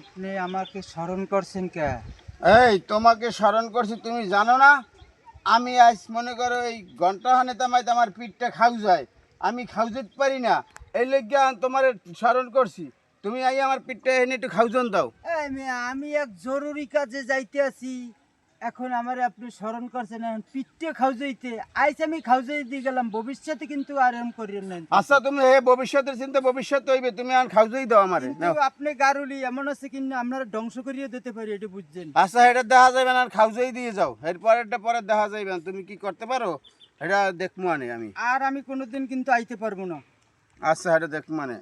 আপনি আমাকে স্মরণ করছেন কে? এই তোমাকে স্মরণ করছি তুমি জানো না? আমি আজ মনে করো এই ঘণ্টা হানে তামাই আমার পিঠটা খাউ যায় আমি খাউ যেতে পারি না। এই লেগে তোমার স্মরণ করছি। তুমি আই আমার পিঠটা এনে একটু খাউজন দাও। আমি এক জরুরি কাজে যাইতে আছি। এখন আমার আপনি স্মরণ করছেন এখন পিঠে খাউজাইতে আইস আমি খাউজাই দিয়ে গেলাম ভবিষ্যতে কিন্তু আর এরম করিয়েন না আচ্ছা তুমি এ ভবিষ্যতের চিন্তা ভবিষ্যৎ হইবে তুমি আর খাউজই দাও আমারে। আপনি গারুলি এমন আছে কিনা আপনারা ধ্বংস করিয়ে দিতে পারি এটা বুঝছেন। আচ্ছা এটা দেখা যাবে না আর খাউজই দিয়ে যাও। এর পরেরটা পরে দেখা যাবে তুমি কি করতে পারো? এটা দেখব আমি। আর আমি কোনোদিন কিন্তু আইতে পারব না। আচ্ছা এটা দেখব মানে